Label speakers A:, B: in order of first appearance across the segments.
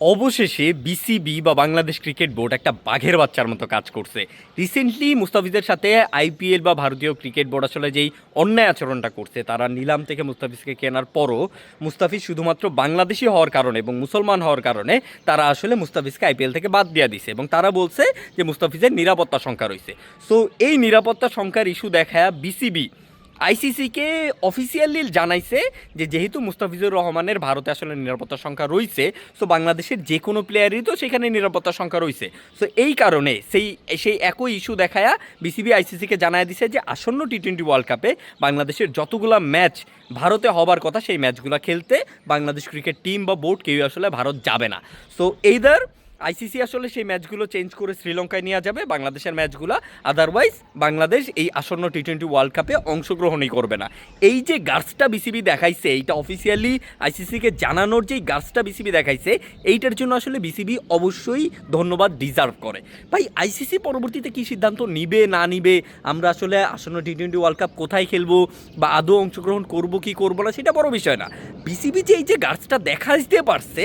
A: অবশেষে বিসিবি বা Bangladesh cricket board একটা বাঘের বাচ্চার মতো কাজ করছে। রিসেন্টলি মুস্তাফিজের সাথে আইপিএল বা ভারতীয় ক্রিকেট বোর্ড আসলে যেই অন্যায় আচরণটা করছে, তারা নিলাম থেকে মুস্তাফিজকে কেনার পরও মুস্তাফিজ শুধুমাত্র বাংলাদেশি হওয়ার কারণে এবং মুসলমান হওয়ার কারণে তারা আসলে মুস্তাফিজকে আইপিএল থেকে বাদ দিয়ে দিছে এবং তারা বলছে যে মুস্তাফিজের নিরাপত্তা সংখ্যা রয়েছে। সো এই নিরাপত্তা সংখ্যার ইস্যু দেখায় বিসিবি আইসিসিকে অফিসিয়ালি জানাইছে যে যেহেতু মুস্তাফিজুর রহমানের ভারতে আসলে নিরাপত্তা সংখ্যা রয়েছে সো বাংলাদেশের যে কোনো প্লেয়ারই তো সেখানে নিরাপত্তা সংখ্যা রয়েছে সো এই কারণে সেই সেই একই ইস্যু দেখায়া বিসিবি আইসিসিকে জানায় দিছে যে আসন্ন টি টোয়েন্টি ওয়ার্ল্ড কাপে বাংলাদেশের যতগুলো ম্যাচ ভারতে হবার কথা, সেই ম্যাচগুলো খেলতে বাংলাদেশ ক্রিকেট টিম বা বোর্ড কেউ আসলে ভারত যাবে না। সো এইদার আইসিসি আসলে সেই ম্যাচগুলো চেঞ্জ করে শ্রীলঙ্কায় নিয়ে যাবে, বাংলাদেশের ম্যাচগুলো। আদারওয়াইজ বাংলাদেশ এই আসন্ন টি টোয়েন্টি ওয়ার্ল্ড কাপে অংশগ্রহণই করবে না। এই যে গার্সটা বিসিবি দেখাইছে, এইটা অফিসিয়ালি আইসিসিকে জানানোর যেই গার্সটা বিসিবি দেখাইছে, এইটার জন্য আসলে বিসিবি অবশ্যই ধন্যবাদ ডিজার্ভ করে। ভাই আইসিসি পরবর্তীতে কি সিদ্ধান্ত নিবে, না নিবে? আমরা আসলে আসন্ন টি টোয়েন্টি ওয়ার্ল্ড কাপ কোথায় খেলব বা আদৌ অংশগ্রহণ করব, কি করব না, সেটা বড় বিষয় না। বিসিবি যে এই যে গার্সটা দেখাইতে পারছে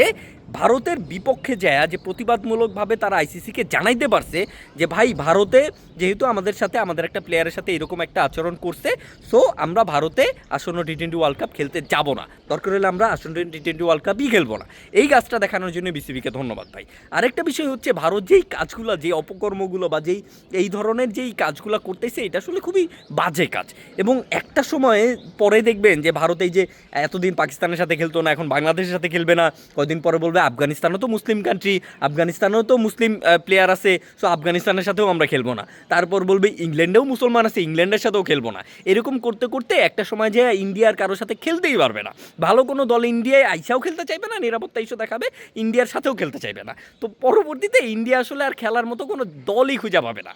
A: ভারতের বিপক্ষে যায় যে প্রতিবাদমূলকভাবে তারা আইসিসিকে জানাইতে পারছে যে ভাই, ভারতে যেহেতু আমাদের সাথে, আমাদের একটা প্লেয়ারের সাথে এরকম একটা আচরণ করছে সো আমরা ভারতে আসন্ন টি টোয়েন্টি ওয়ার্ল্ড কাপ খেলতে যাব না। দরকার হলে আমরা আসন্ন টি টোয়েন্টি ওয়ার্ল্ড কাপই খেলব না। এই কাজটা দেখানোর জন্য বিসিবিকে ধন্যবাদ ভাই। আরেকটা বিষয় হচ্ছে, ভারত যেই কাজগুলো, যে অপকর্মগুলো বা যেই, এই ধরনের যেই কাজগুলো করতেছে, এটা আসলে খুবই বাজে কাজ। এবং একটা সময়ে পরে দেখবেন যে ভারত এই যে, এতদিন পাকিস্তানের সাথে খেলতো না, এখন বাংলাদেশের সাথে খেলবে না, কয়দিন পরে বলবে আফগানিস্তানও তো মুসলিম কান্ট্রি আফগানিস্তানেও তো মুসলিম প্লেয়ার আছে সো আফগানিস্তানের সাথেও আমরা খেলব না। তারপর বলবে ইংল্যান্ডেও মুসলমান আছে, ইংল্যান্ডের সাথেও খেলব না। এরকম করতে করতে একটা সময় যে ইন্ডিয়ার কারোর সাথে খেলতেই পারবে না। ভালো কোনো দল ইন্ডিয়ায় আইসাও খেলতে চাইবে না, নিরাপত্তা ইস্যু দেখাবে, ইন্ডিয়ার সাথেও খেলতে চাইবে না। তো পরবর্তীতে ইন্ডিয়া আসলে আর খেলার মতো কোনো দলই খুঁজে পাবে না।